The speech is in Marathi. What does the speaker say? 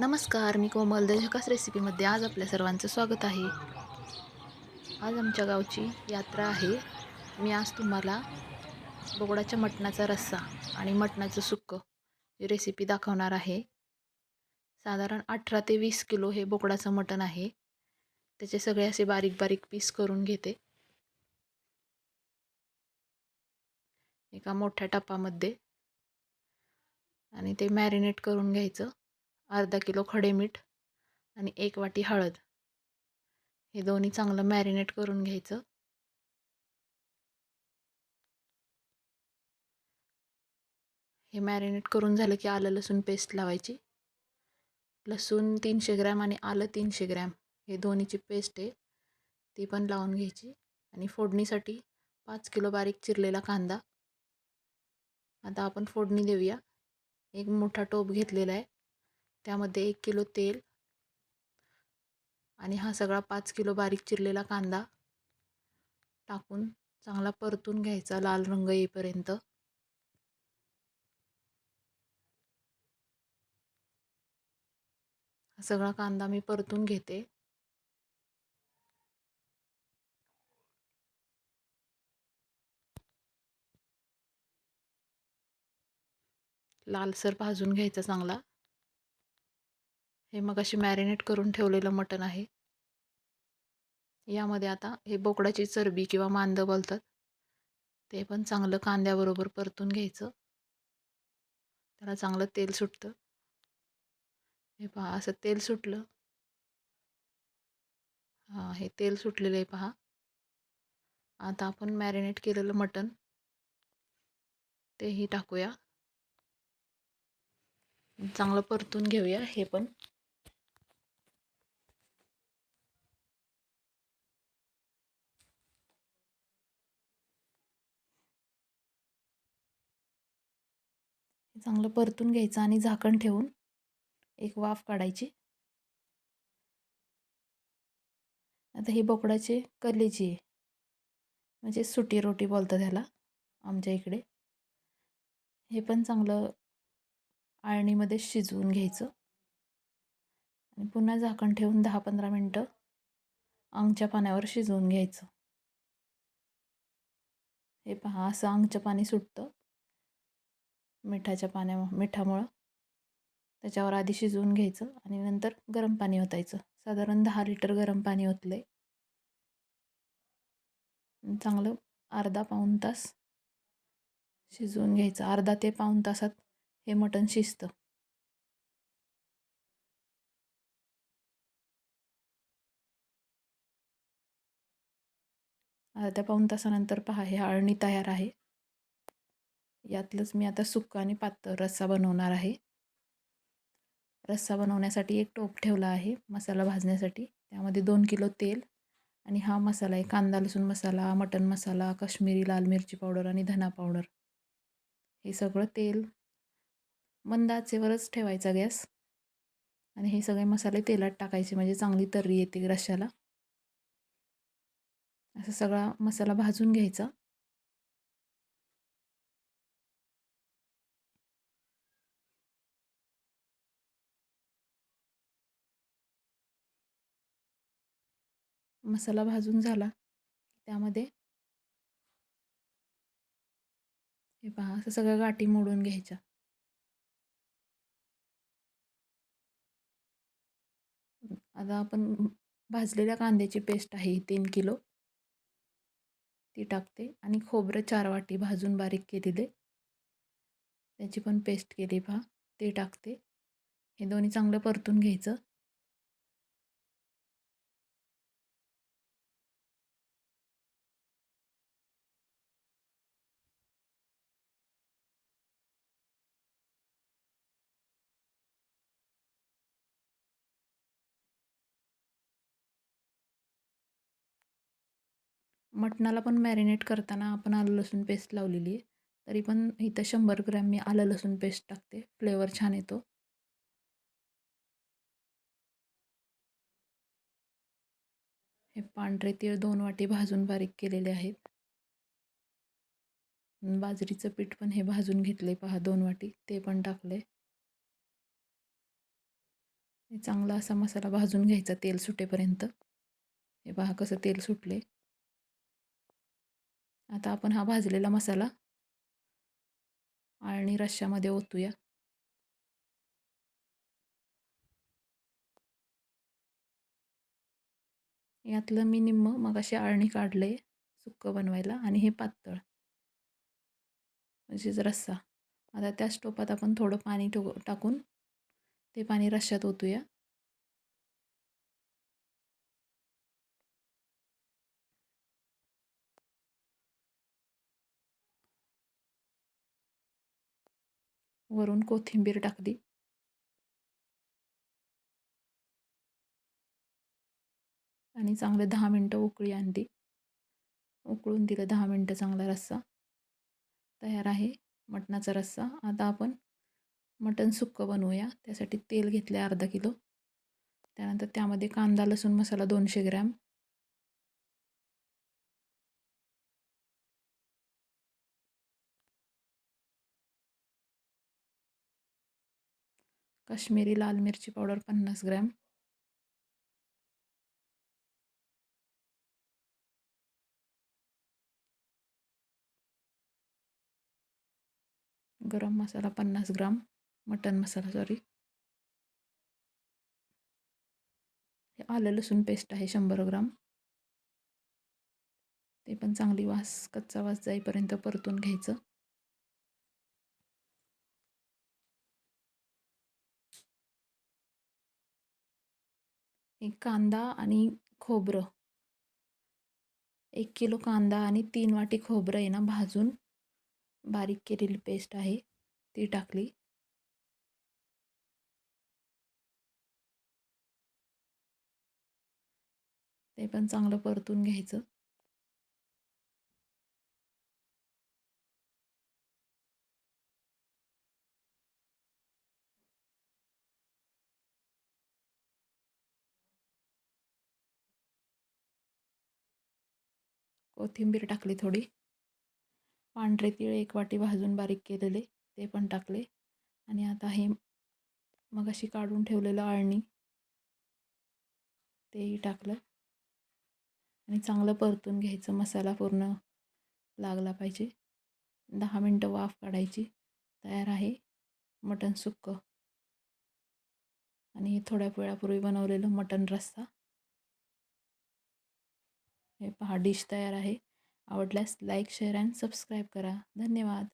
नमस्कार मी कोमल द रेसिपीमध्ये आज आपल्या सर्वांचं स्वागत आहे. आज आमच्या गावची यात्रा आहे. मी आज तुम्हाला बोकडाच्या मटणाचा रस्सा आणि मटणाचं सुक्क ही रेसिपी दाखवणार आहे. साधारण अठरा ते वीस किलो हे बोकडाचं मटण आहे. त्याचे सगळे असे बारीक बारीक पीस करून घेते. एका मोठ्या टपामध्ये आणि ते मॅरिनेट करून घ्यायचं. अर्धा किलो खडे मीठ आणि एक वाटी हळद. हे दोन्ही चांगलं मॅरिनेट करून घ्यायचं. हे मॅरिनेट करून झालं की आलं लसूण पेस्ट लावायची. लसूण तीनशे ग्रॅम आणि आलं तीनशे ग्रॅम. हे दोन्हीची पेस्ट आहे. ती पण लावून घ्यायची. आणि फोडणीसाठी पाच किलो बारीक चिरलेला कांदा. आता आपण फोडणी देऊया. एक मोठा टोप घेतलेला आहे. त्यामध्ये एक किलो तेल आणि हा सगळा पाच किलो बारीक चिरलेला कांदा टाकून चांगला परतून घ्यायचा लाल रंग येईपर्यंत. हा सगळा कांदा मी परतून घेते. लालसर भाजून घ्यायचा चांगला. हे मग अशी मॅरिनेट करून ठेवलेलं मटण आहे. यामध्ये आता हे बोकडाची चरबी किंवा मांदं बोलतात. ते पण चांगलं कांद्याबरोबर परतून घ्यायचं. त्याला चांगलं तेल सुटतं. हे पहा असं तेल सुटलं. हां हे तेल सुटलेलं आहे पहा. आता आपण मॅरिनेट केलेलं मटण. तेही टाकूया. चांगलं परतून घेऊया हे पण. चांगलं परतून घ्यायचं आणि झाकण ठेवून एक वाफ काढायची. आता ही बोकडाची कलेजी आहे. म्हणजे सुटी रोटी बोलतात ह्याला आमच्या इकडे. हे पण चांगलं आळणीमध्ये शिजवून घ्यायचं. आणि पुन्हा झाकण ठेवून दहा पंधरा मिनटं अंगच्या पाण्यावर शिजवून घ्यायचं. हे पहा असं अंगचं पाणी सुटतं. मिठाच्या पाण्या मिठामुळं. त्याच्यावर आधी शिजवून घ्यायचं आणि नंतर गरम पाणी ओतायचं. साधारण दहा लिटर गरम पाणी ओतलं चांगलं अर्धा पाऊण तास शिजवून घ्यायचं. अर्धा ते पाऊण तासात हे मटण शिजतं. अर्ध्या पाऊण तासानंतर पहा हे आळणी तयार आहे. यातलंच मी आता सुक्का आणि पातळ रस्सा बनवणार आहे. रस्सा बनवण्यासाठी एक टोप ठेवला आहे मसाला भाजण्यासाठी. त्यामध्ये दोन किलो तेल आणि हा मसाला आहे कांदा लसूण मसाला मटन मसाला काश्मीरी लाल मिरची पावडर आणि धना पावडर. हे सगळं तेल मंद आचेवरच ठेवायचा गॅस आणि हे सगळे मसाले तेलात टाकायचे म्हणजे चांगली तर्री येते रश्श्याला. असं सगळा मसाला भाजून घ्यायचा. मसाला भाजून झाला. त्यामध्ये हे पहा असं सगळ्या गाठी मोडून घ्यायच्या. आता आपण भाजलेल्या कांद्याची पेस्ट आहे तीन किलो. ती टाकते आणि खोबरं चार वाटी भाजून बारीक केलेले. त्याची पण पेस्ट केली पहा ते टाकते. हे दोन्ही चांगलं परतून घ्यायचं. मटणाला पण मॅरिनेट करताना आपण आलं लसूण पेस्ट लावलेली आहे. तरी पण इथं शंभर ग्रॅम मी आलं लसूण पेस्ट टाकते. फ्लेवर छान येतो. हे पांढरे तीळ दोन वाटी भाजून बारीक केलेले आहेत. बाजरीचं पीठ पण हे भाजून घेतले पहा दोन वाटी. ते पण टाकले चांगला असा मसाला भाजून घ्यायचा तेल सुटेपर्यंत. हे पहा कसं तेल सुटले आता आपण हा भाजलेला मसाला आळणी रश्श्यामध्ये ओतूया. यातलं मी निम्म मग अशी आळणी काढले सुक्कं बनवायला आणि हे पातळ. म्हणजेच रस्सा आता त्या टोपात आपण थोडं पाणी ठेव टाकून ते पाणी रश्श्यात ओतूया. वरून कोथिंबीर टाकली. आणि चांगले दहा मिनटं उकळी आणली. उकळून दिलं दहा मिनटं चांगला रस्सा. तयार आहे मटणाचा रस्सा. आता आपण मटण सुक्कं बनवूया. त्यासाठी तेल घेतले अर्धा किलो. त्यानंतर त्यामध्ये कांदा लसूण मसाला दोनशे ग्रॅम. काश्मिरी लाल मिरची पावडर पन्नास ग्रॅम. गरम मसाला पन्नास ग्राम मटन मसाला सॉरी हे आलं लसूण पेस्ट आहे शंभर ग्राम. ते पण चांगली वास कच्चा वास जाईपर्यंत परतून घ्यायचं. एक कांदा आणि खोबरं. एक किलो कांदा आणि तीन वाटी खोबरं आहे ना भाजून. बारीक केलेली पेस्ट आहे ती टाकली. ते पण चांगलं परतून घ्यायचं. कोथिंबीर टाकली थोडी. पांढरे तिळ एक वाटी भाजून बारीक केलेले ते पण टाकले. आणि आता हे मग अशी काढून ठेवलेलं आळणी तेही टाकलं. आणि चांगलं परतून घ्यायचं मसाला पूर्ण लागला पाहिजे. दहा मिनटं वाफ काढायची तयार आहे. मटण सुक्कं. आणि थोड्या वेळापूर्वी बनवलेलं मटण रस्सा. हे पहा डिश तयार आहे. आवडल्यास लाईक शेअर अँड सबस्क्राईब करा. धन्यवाद.